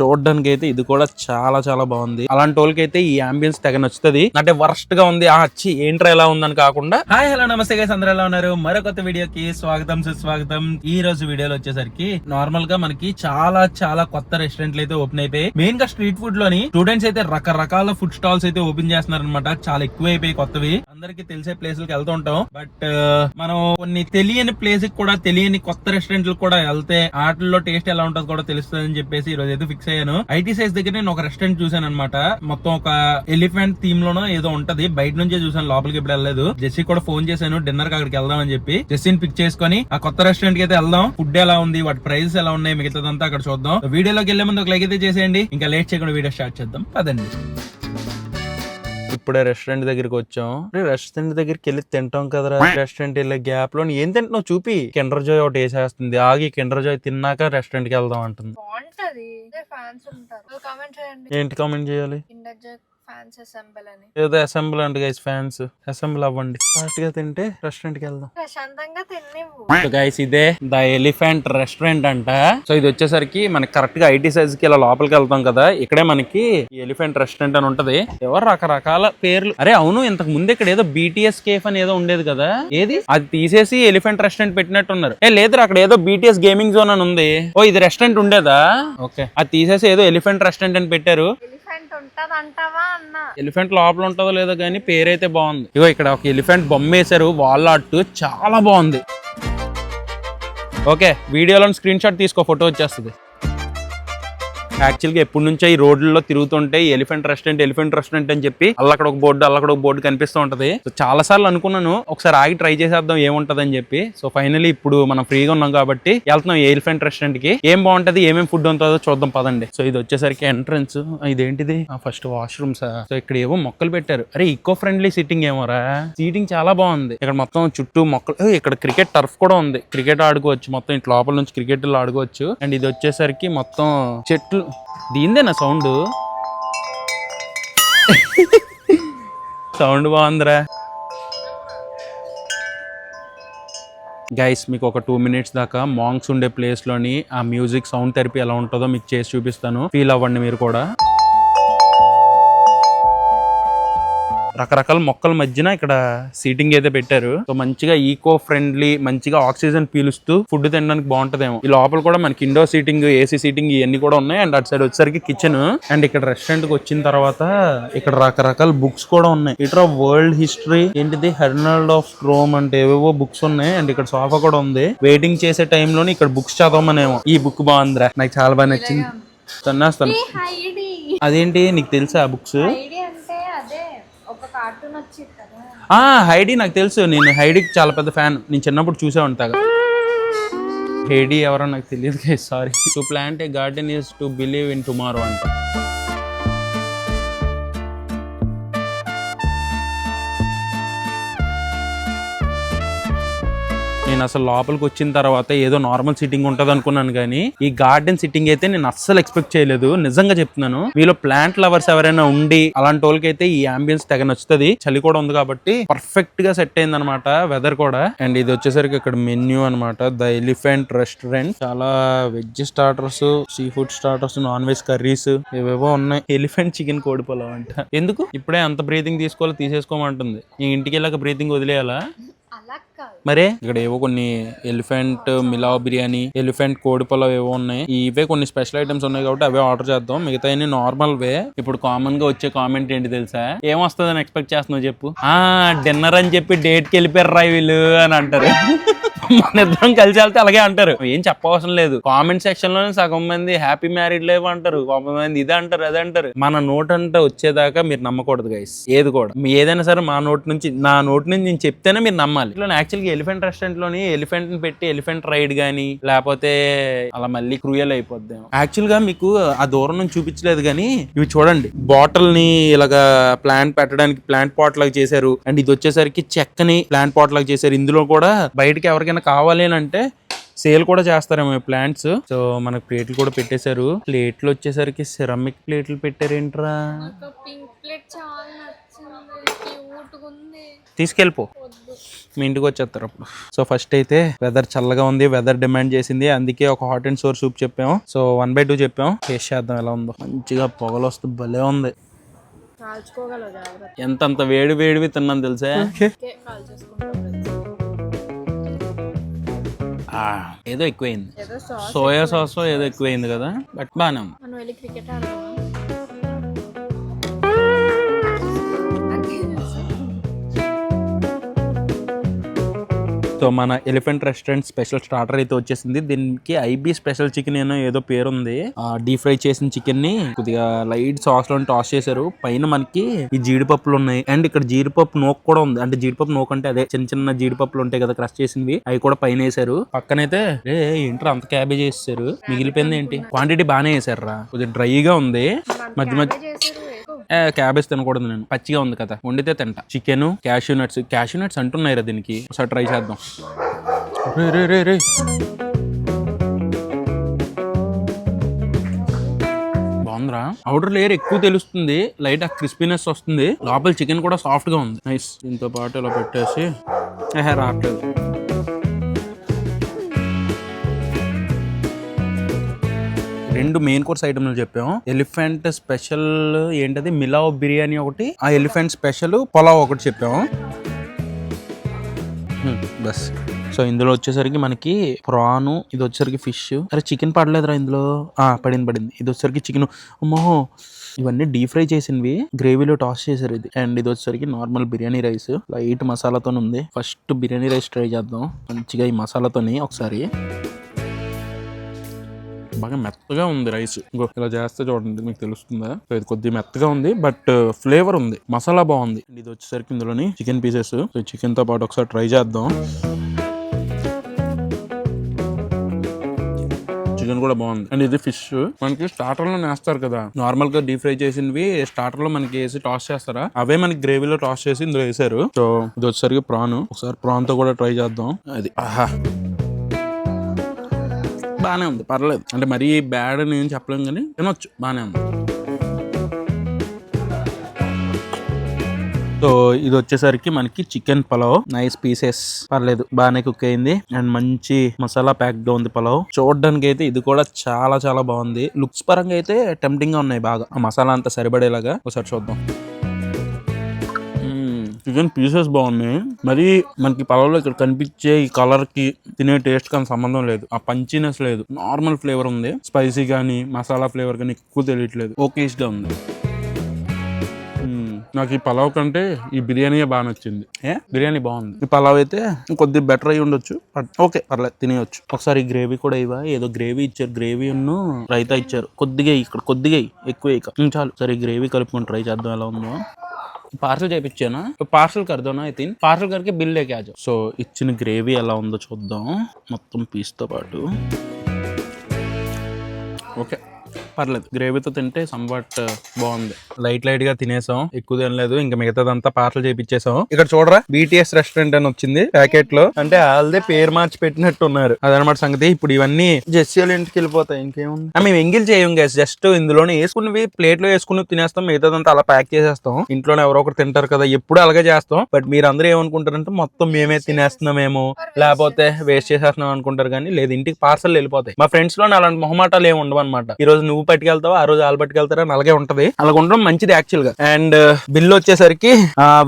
చూడడానికి అయితే ఇది కూడా చాలా చాలా బాగుంది. అలాంటి వాళ్ళకి అయితే ఈ అంబియన్స్ తెగ నచ్చుతుంది. అంటే వర్స్ట్గా ఉంది. ఆ వచ్చి ఏంట్రా ఎలా ఉందని కాకుండా. హాయ్ హలో నమస్తే గైస్ అందరూ ఎలా ఉన్నారు? మరో కొత్త వీడియోకి స్వాగతం సుస్వాగతం. ఈ రోజు వీడియోలో వచ్చేసరికి నార్మల్గా మనకి చాలా చాలా కొత్త రెస్టారెంట్లు అయితే ఓపెన్ అయిపోయి మెయిన్గా స్ట్రీట్ ఫుడ్లోని స్టూడెంట్స్ అయితే రకరకాల ఫుడ్ స్టాల్స్ అయితే ఓపెన్ చేస్తున్నారు అనమాట చాలా ఎక్కువ అయిపోయి కొత్తవి. అందరికి తెలిసే ప్లేసులకు వెళ్తూ ఉంటాం. బట్ uh, మనం కొన్ని తెలియని ప్లేస్కి కూడా తెలియని కొత్త రెస్టారెంట్లు కూడా వెళ్తే వాటిల్లో టేస్ట్ ఎలా ఉంటుందో కూడా తెలుస్తుంది అని చెప్పేసి ఈ రోజు అయితే ఫిక్స్ అయ్యాను. ఐటీ సైజ్ దగ్గర నేను ఒక రెస్టారెంట్ చూసాను అనమాట మొత్తం ఒక ఎలిఫెంట్ థీమ్ లోనో ఏదో ఉంటది. బయట నుంచే చూసాను లోపలికి ఇప్పుడు వెళ్ళలేదు. జెస్సీ కూడా ఫోన్ చేశాను డిన్నర్కి అక్కడికి వెళ్దాం అని చెప్పి జెస్సీని పిక్ చేసుకొని ఆ కొత్త రెస్టారెంట్కి అయితే వెళ్దాం. ఫుడ్ ఎలా ఉంది వాటి ప్రైస్ ఎలా ఉన్నాయి మిగతాదంతా అక్కడ చూద్దాం. వీడియోలోకి వెళ్ళే ముందు ఒక లైక్ అయితే చేసేయండి. ఇంకా లేట్ చేయకుండా వీడియో స్టార్ట్ చేద్దాం. పదండి. ఇప్పుడే రెస్టారెంట్ దగ్గరికి వచ్చాం. రెస్టారెంట్ దగ్గరికి వెళ్ళి తింటాం కదరా రెస్టారెంట్ వెళ్ళే గ్యాప్లో ఏం తింటున్నావు చూపి. కిండర్ జాయ్ ఒకటి వేసేస్తుంది. ఆగి కిండర్ జాయ్ తిన్నాక రెస్టారెంట్కి వెళ్దాం అంటుంది. ఏంటి కామెంట్ చేయాలి? ఫ్యాన్స్ అసెంబల్ అని. ఏదో అసెంబ్ల్ అంట గైస్ ఫ్యాన్స్ అసెంబ్ల్ అవ్వండి. ఫాస్ట్గా తింటే రెస్టారెంట్కి వెళ్దాం. ప్రశాంతంగా తిన్నివ్వు. సో గైస్ ఇదే ద ఎలిఫెంట్ రెస్టారెంట్ అంట. సో ఇది వచ్చేసరికి మనకి కరెక్ట్గా ఐటీ సైజ్కి ఇలా లోపలికి వెళ్తాం కదా. ఇక్కడే మనకి ఎలిఫెంట్ రెస్టారెంట్ అని ఉంటది. ఎవరు రకరకాల పేర్లు? అరే అవును ఇంతకు ముందు ఇక్కడ ఏదో బీటీఎస్ కేఫ్ అని ఏదో ఉండేది కదా. ఏది? అది తీసేసి ఎలిఫెంట్ రెస్టారెంట్ పెట్టినట్టున్నారు. ఏ లేదు అక్కడ ఏదో బీటీఎస్ గేమింగ్ జోన్ అని ఉంది. ఓ ఇది రెస్టారెంట్ ఉండేదా? ఓకే అది తీసేసి ఏదో ఎలిఫెంట్ రెస్టారెంట్ అని పెట్టారు. ఎలిఫెంట్ ఉంటది అంటావా అన్న? ఎలిఫెంట్ లోపల ఉంటుందో లేదో కానీ పేరైతే బాగుంది. ఇగో ఇక్కడ ఒక ఎలిఫెంట్ బొమ్మ వేశారు వాల్ ఆర్ట్. చాలా బాగుంది. ఓకే వీడియోలో స్క్రీన్ షాట్ తీసుకో ఫోటో వచ్చేస్తుంది. యాక్చువల్గా ఎప్పటి నుంచో ఈ రోడ్లలో తిరుగుతుంటే ఎలిఫెంట్ రెస్టారెంట్ ఎలిఫెంట్ రెస్టారెంట్ అని చెప్పి అల్లక్కడ ఒక బోర్డు అల్లక్కడ ఒక బోర్డు కనిపిస్తూ ఉంటది. సో చాలా సార్లు అనుకున్నాను ఒకసారి ఆగి ట్రై చేసేద్దాం ఏముంటది అని చెప్పి. సో ఫైనలీ ఇప్పుడు మనం ఫ్రీగా ఉన్నాం కాబట్టి వెళ్తున్నాం ఈ ఎలిఫెంట్ రెస్టారెంట్కి. ఏం బాగుంటది ఏమేమి ఫుడ్ ఉంటుందో చూద్దాం పదండి. సో ఇది వచ్చేసరికి ఎంట్రన్స్ ఇదేంటిది? ఫస్ట్ వాష్రూమ్స్ సో ఇక్కడ ఏవో మొక్కలు పెట్టారు. అరే ఈకో ఫ్రెండ్లీ సిట్టింగ్ ఏమోరా? సీటింగ్ చాలా బాగుంది. ఇక్కడ మొత్తం చుట్టూ మొక్కలు ఇక్కడ క్రికెట్ టర్ఫ్ కూడా ఉంది. క్రికెట్ ఆడుకోవచ్చు. మొత్తం ఇంటి లోపల నుంచి క్రికెట్ ఆడుకోవచ్చు. అండ్ ఇది వచ్చేసరికి మొత్తం చెట్లు దీందేనా సౌండ్? సౌండ్ బాగుందిరా. గైస్ మీకు ఒక టూ మినిట్స్ దాకా మాంగ్స్ ఉండే ప్లేస్లోని ఆ మ్యూజిక్ సౌండ్ థెరపీ ఎలా ఉంటుందో మీకు చేసి చూపిస్తాను. ఫీల్ అవ్వండి మీరు కూడా. రకరకాల మొక్కల మధ్యన ఇక్కడ సీటింగ్ అయితే పెట్టారు. సో మంచిగా ఈకో ఫ్రెండ్లీ మంచిగా ఆక్సిజన్ పీలుస్తూ ఫుడ్ తినడానికి బాగుంటదేమో. ఈ లోపల కూడా మనకి ఇండోర్ సీటింగ్ ఏసీ సీటింగ్ ఇవన్నీ కూడా ఉన్నాయి. అండ్ అటు సైడ్ వచ్చేసరికి కిచెన్ అండ్ ఇక్కడ రెస్టారెంట్కి వచ్చిన తర్వాత ఇక్కడ రకరకాల బుక్స్ కూడా ఉన్నాయి. ఇట్లా వరల్డ్ హిస్టరీ ఏంటిది? హెర్నల్డ్ ఆఫ్ రోమ్ అంటే ఏవేవో బుక్స్ ఉన్నాయి. అండ్ ఇక్కడ సోఫా కూడా ఉంది. వెయిటింగ్ చేసే టైంలోని ఇక్కడ బుక్స్ చదవమనేమో. ఈ బుక్ బాగుందిరా. నాకు చాలా బాగా నచ్చింది. తన్నాస్తాను అదేంటి? నీకు తెలుసా ఆ బుక్స్ హైడి అంటే అదే ఒక కార్టూన్ వచ్చింది కదా ఆ హైడీ నాకు తెలుసు. నేను హైడీకి చాలా పెద్ద ఫ్యాన్. నేను చిన్నప్పుడు చూసే ఉంటాగా హైడీ ఎవరో నాకు తెలియదు sorry to plant a garden is to believe in tomorrow అంట. నేను అసలు లోపలికి వచ్చిన తర్వాత ఏదో నార్మల్ సిట్టింగ్ ఉంటుంది అనుకున్నాను కానీ ఈ గార్డెన్ సిట్టింగ్ అయితే నేను అస్సలు ఎక్స్పెక్ట్ చేయలేదు. నిజంగా చెప్తున్నాను. మీలో ప్లాంట్ లవర్స్ ఎవరైనా ఉండి అలాంటి వాళ్ళకి అయితే ఈ అంబియన్స్ తెగ నచ్చుతుంది. చలి కూడా ఉంది కాబట్టి పర్ఫెక్ట్గా సెట్ అయింది అనమాట వెదర్ కూడా. అండ్ ఇది వచ్చేసరికి ఇక్కడ మెన్యూ అన్నమాట. ద ఎలిఫెంట్ రెస్టారెంట్ చాలా veg starters sea food starters non veg curries ఇవేవో ఉన్నాయి. ఎలిఫెంట్ చికెన్ కోడి పొలం అంట. ఎందుకు? ఇప్పుడే అంత బ్రీతింగ్ తీసుకోవాలో తీసేసుకోమంటుంది. ఈ ఇంటికి వెళ్ళాక బ్రీతింగ్ వదిలేయాలా? మరే? ఇక్కడ ఏవో కొన్ని ఎలిఫెంట్ మిలావ్ బిర్యానీ ఎలిఫెంట్ కోడి పొలం ఏవో ఉన్నాయి. ఇవే కొన్ని స్పెషల్ ఐటమ్స్ ఉన్నాయి కాబట్టి అవే ఆర్డర్ చేద్దాం. మిగతా నార్మల్ వే. ఇప్పుడు కామన్గా వచ్చే కామెంట్ ఏంటి తెలుసా? ఏమొస్తుందని ఎక్స్పెక్ట్ చేస్తున్నావు చెప్పు? ఆ డిన్నర్ అని చెప్పి డేట్కి వెళ్ళిపోయారు రా వీళ్ళు అని అంటారు. మన ఇద్దరం కలిసి వెళ్తే అలాగే అంటారు. ఏం చెప్పవసరం లేదు. కామెంట్ సెక్షన్లోనే సగం మంది హ్యాపీ మ్యారీడ్ లేవు అంటారు. కొంతమంది ఇది అంటారు అది అంటారు. మన నోట్ అంటే వచ్చేదాకా మీరు నమ్మకూడదు గైస్ ఏది కూడా. ఏదైనా సరే మా నోట్ నుంచి నా నోట్ నుంచి నేను చెప్తేనే మీరు నమ్మాలి. ఇట్లా యాక్చువల్గా ఎలిఫెంట్ రెస్టారెంట్లోని ఎలిఫెంట్ని పెట్టి ఎలిఫెంట్ రైడ్ గానీ లేకపోతే అలా మళ్ళీ క్రూయల్ అయిపోద్ది యాక్చువల్గా మీకు ఆ దూరం నుంచి చూపించలేదు కానీ ఇవి చూడండి. బాటిల్ని ఇలాగా ప్లాంట్ పెట్టడానికి ప్లాంట్ పాట్ లాగా చేశారు. అండ్ ఇది వచ్చేసరికి చెక్కని ప్లాంట్ పాట్ లాగా చేశారు. ఇందులో కూడా బయటకి ఎవరికైనా కావాలి అని అంటే సేల్ కూడా చేస్తారేమో ప్లాంట్స్. సో మనకు ప్లేట్లు కూడా పెట్టేశారు. ప్లేట్లు వచ్చేసరికి సిరమిక్ ప్లేట్లు పెట్టారేంట్రా? తీసుకెళ్ళిపో. మీ ఇంటికి వచ్చేస్తారు అప్పుడు. సో ఫస్ట్ అయితే వెదర్ చల్లగా ఉంది వెదర్ డిమాండ్ చేసింది. అందుకే ఒక హాట్ అండ్ సోర్ సూప్ చెప్పాము సో వన్ బై టూ చెప్పాం. టేస్ట్ చేద్దాం ఎలా ఉందో. మంచిగా పొగలు వస్తూ భలే ఉంది. కాల్చుకోగలవు జాగ్రత్త. ఎంత అంత వేడి వేడివి తిన్నాను తెలుసా? ఏదో ఎక్కువైంది. సోయా సాస్ ఏదో ఎక్కువైంది కదా. బట్ బాగానే సో మన ఎలిఫెంట్ రెస్టారెంట్ స్పెషల్ స్టార్టర్ అయితే వచ్చేసింది. దీనికి ఐబీ స్పెషల్ చికెన్ ఏనో ఏదో పేరు ఉంది డీప్ ఫ్రై చేసిన చికెన్ని కొద్దిగా లైట్ సాస్లో టాస్ చేశారు. పైన మనకి ఈ జీడిపప్పులు ఉన్నాయి. అండ్ ఇక్కడ జీడిపప్పు నోక్ కూడా ఉంది. అంటే జీడిపప్పు నోక్ అంటే అదే చిన్న చిన్న జీడిపప్పులు ఉంటాయి కదా క్రష్ చేసినవి. అవి కూడా పైన వేసారు పక్కనైతే ఏ ఏంట్రా అంత క్యాబేజ్ వేసారు మిగిలిపోయింది ఏంటి? క్వాంటిటీ బాగానే వేసారు రా కొద్దిగా డ్రైగా ఉంది. మధ్య మధ్య క్యాబేజ్ తినకూడదు నేను. పచ్చిగా ఉంది కదా. వండితే తింటా. Chicken cashew nuts cashew nuts అంటున్నాయి రా దీనికి. ఒకసారి ట్రై చేద్దాం. రే రే రే రే. బాగుందిరా. అవుటర్ లేయర్ ఎక్కువ తెలుస్తుంది. లైట్ ఆ క్రిస్పీనెస్ వస్తుంది. లోపల చికెన్ కూడా సాఫ్ట్గా ఉంది. నైస్ దీంతో పాటు ఇలా పెట్టేసి ఏహే రావట్లేదు. రెండు మెయిన్ కోర్స్ ఐటమ్లు చెప్పాము. ఎలిఫెంట్ స్పెషల్ ఏంటది? మిలావ్ బిర్యానీ ఒకటి ఆ ఎలిఫెంట్ స్పెషల్ పులావ్ ఒకటి చెప్పాము. బస్. సో ఇందులో వచ్చేసరికి మనకి ప్రాను ఇది వచ్చేసరికి ఫిష్ అరే చికెన్ పడలేదురా ఇందులో. పడింది పడింది. ఇది వచ్చేసరికి చికెన్ అమ్మో! ఇవన్నీ డీప్ ఫ్రై చేసినవి గ్రేవీలో టాస్ చేశారు ఇది. అండ్ ఇది వచ్చేసరికి నార్మల్ బిర్యానీ రైస్ లైట్ మసాలాతో ఉంది. ఫస్ట్ బిర్యానీ రైస్ ట్రై చేద్దాం. మంచిగా ఈ మసాలాతోని ఒకసారి. బాగా మెత్తగా ఉంది రైస్. ఇంకో ఇలా చేస్తే చూడండి మీకు తెలుస్తుందా? సో ఇది కొద్దిగా మెత్తగా ఉంది బట్ uh, ఫ్లేవర్ ఉంది. మసాలా బాగుంది. ఇది వచ్చేసరికి ఇందులోని చికెన్ పీసెస్. సో చికెన్తో పాటు ఒకసారి ట్రై చేద్దాం. చికెన్ కూడా బాగుంది. అండ్ ఇది ఫిష్. మనకి స్టార్టర్లో వేస్తారు కదా. నార్మల్గా డీప్ ఫ్రై చేసినవి స్టార్టర్లో మనకి వేసి టాస్ చేస్తారా? అవే మనకి గ్రేవీలో టాస్ చేసి ఇందులో వేసారు సో ఇది వచ్చేసరికి ప్రాన్. ఒకసారి ప్రాన్తో కూడా ట్రై చేద్దాం. అది ఆహా. బాగానే ఉంది. పర్లేదు. అంటే మరీ బ్యాడ్ అని ఏం చెప్పలేం కానీ తినొచ్చు. బాగానే ఉంది. సో ఇది వచ్చేసరికి మనకి చికెన్ పలావ్. నైస్ పీసెస్ పర్లేదు. బాగానే కుక్ అయింది. అండ్ మంచి మసాలా ప్యాక్గా ఉంది పలావ్. చూడడానికి అయితే ఇది కూడా చాలా చాలా బాగుంది. లుక్స్ పరంగా అయితే టెంప్టింగ్గా ఉన్నాయి బాగా. ఆ మసాలా అంతా సరిపడేలాగా. ఒకసారి చూద్దాం. చికెన్ పీసెస్ బాగున్నాయి. మరి మనకి పొలంలో ఇక్కడ కనిపించే ఈ కలర్కి తినే టేస్ట్ కానీ సంబంధం లేదు. ఆ పంచినెస్ లేదు. నార్మల్ ఫ్లేవర్ ఉంది. స్పైసీ కానీ మసాలా ఫ్లేవర్ కానీ ఎక్కువ తెలియట్లేదు. ఓకేస్గా ఉంది. మ్మ్. నాకు ఈ పలావ్ కంటే ఈ బిర్యానీ బాగా నచ్చింది. ఏ? బిర్యానీ బాగుంది. ఈ పలావ్ అయితే కొద్దిగా బెటర్ అయి ఉండొచ్చు. బట్ ఓకే పర్లేదు తినేయచ్చు. ఒకసారి గ్రేవీ కూడా ఇవ్వ. ఏదో గ్రేవీ ఇచ్చారు. గ్రేవీ ఉన్ను రైతా ఇచ్చారు. కొద్దిగా ఇక్కడ కొద్దిగా ఎక్కువ చాలు. సరే గ్రేవీ కలుపుకొని ట్రై చేద్దాం ఎలా ఉందో. పార్సల్ చేయించానా పార్సల్ కడదాను ఐ థింక్? పార్సల్ కరికే బిల్ లేకే ఆజో సో ఇచ్చిన గ్రేవీ ఎలా ఉందో చూద్దాం. మొత్తం పీస్తో పాటు. ఓకే. పర్లేదు. గ్రేవీతో తింటే సంవాట్ బాగుంది. లైట్ లైట్గా తినేసాం. ఎక్కువ తినలేదు ఇంకా మిగతాదంతా పార్సల్ చేపించేసాం ఇక్కడ చూడరా? బీటీఎస్ రెస్టారెంట్ అని వచ్చింది ప్యాకెట్లో అంటే వాళ్ళదే పేరు మార్చి పెట్టినట్టు ఉన్నారు అదనమాట సంగతి. ఇప్పుడు ఇవన్నీ జెస్సీ వాళ్ళ ఇంటికి వెళ్ళిపోతాయి. ఇంకేముంది? మేము ఎంగిల్ చేయం గైస్ జస్ట్ ఇందులోనే వేసుకున్నవి ప్లేట్లో వేసుకుని తినేస్తాం. మిగతాదంతా అలా ప్యాక్ చేసేస్తాం. ఇంట్లోనే ఎవరో ఒకరు తింటారు కదా. ఎప్పుడు అలాగే చేస్తాం. బట్ మీరు అందరూ ఏమనుకుంటారంటే మొత్తం మేమే తినేస్తున్నామేమో. లేకపోతే వేస్ట్ చేసేస్తున్నాం అనుకుంటారు కానీ లేదు. ఇంటికి పార్సల్ వెళ్ళిపోతాయి. మా ఫ్రెండ్స్లో అలాంటి మొహమాటాలు ఏమి ఉండవు అనమాట ఈ రోజు నువ్వు పట్టుకెళ్తావా? ఆ రోజు వాళ్ళు పట్టుకెళ్తారా? అని అలాగే ఉంటది. అలా ఉండడం మంచిది యాక్చువల్గా. అండ్ బిల్ వచ్చేసరికి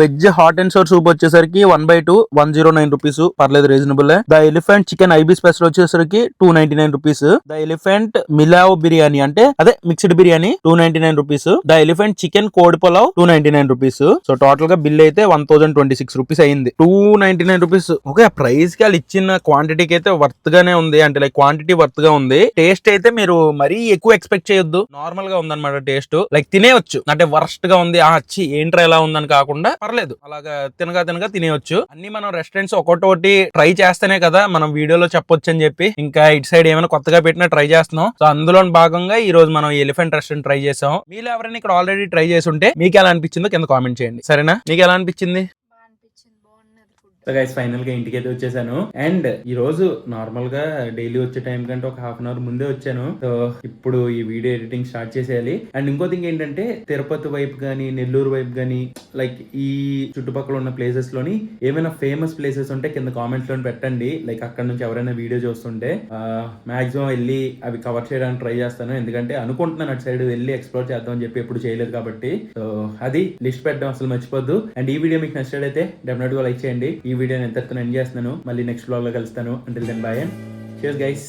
veg hot and sour soup వచ్చేసరికి one by two one zero nine rupees పర్లేదు reasonable the elephant chicken IB special వచ్చేసరికి two ninety nine rupees the elephant Millau biryani అంటే అదే mixed biryani two ninety nine rupees the elephant chicken కోడి pulao two ninety nine rupees so టోటల్గా bill అయితే one thousand twenty six rupees అయింది. Two ninety nine rupees okay ప్రైస్కి వాళ్ళు ఇచ్చిన క్వాంటిటీకి అయితే వర్త్ గానే ఉంది. అంటే లైక్ క్వాంటిటీ వర్త్గా ఉంది. టేస్ట్ అయితే మీరు మరీ ఎక్కువ ఎక్స్పెక్ట్ చేయొద్దు. నార్మల్గా ఉందన్నమాట టేస్ట్. లైక్ తినేయొచ్చు. అంటే వర్స్ట్గా ఉంది ఆ వచ్చి ఏంట్రా ఎలా ఉందని కాకుండా పర్లేదు. అలాగా తినగా తినగా తినేయొచ్చు. అన్ని మనం రెస్టారెంట్స్ ఒకటోటి ట్రై చేస్తేనే కదా మనం వీడియోలో చెప్పొచ్చు అని చెప్పి. ఇంకా ఇటు సైడ్ ఏమైనా కొత్తగా పెట్టినా ట్రై చేస్తున్నాం. సో అందులో భాగంగా ఈ రోజు మనం ఎలిఫెంట్ రెస్టారెంట్ ట్రై చేసాం. మీరు ఎవరైనా ఇక్కడ ఆల్రెడీ ట్రై చేసి ఉంటే మీకు ఎలా అనిపించిందో కింద కామెంట్ చేయండి. సరేనా? మీకు ఎలా అనిపించింది బాగా అనిపించింది బాగున్నది ఫుడ్ సో గైస్ ఫైనల్గా ఇంటికి అయితే వచ్చేసాను. అండ్ ఈ రోజు నార్మల్గా డైలీ వచ్చే టైం కంటే ఒక హాఫ్ అన్ అవర్ ముందే వచ్చాను. సో ఇప్పుడు ఈ వీడియో ఎడిటింగ్ స్టార్ట్ చేసేయాలి. అండ్ ఇంకో థింగ్ ఏంటంటే తిరుపతి వైపు కానీ నెల్లూరు వైపు కానీ లైక్ ఈ చుట్టుపక్కల ఉన్న ప్లేసెస్లోని ఏమైనా ఫేమస్ ప్లేసెస్ ఉంటే కింద కామెంట్స్లో పెట్టండి. లైక్ అక్కడ నుంచి ఎవరైనా వీడియో చూస్తుంటే మాక్సిమం వెళ్ళి అవి కవర్ చేయడానికి ట్రై చేస్తాను. ఎందుకంటే అనుకుంటున్నాను అటు సైడ్ వెళ్ళి ఎక్స్ప్లోర్ చేద్దాం అని చెప్పి ఎప్పుడు చేయలేదు కాబట్టి. సో అది లిస్ట్ పెట్టడం అసలు మర్చిపోద్దు. అండ్ ఈ వీడియో మీకు నచ్చినట్లయితే డెఫినెట్గా లైక్ చేయండి. ఈ వీడియోని ఎంత ఎండ్ చేస్తున్నాను. మళ్ళీ నెక్స్ట్ బ్లాగ్లో కలుస్తాను అంటే దెన్ బాయ్ అండ్ గైస్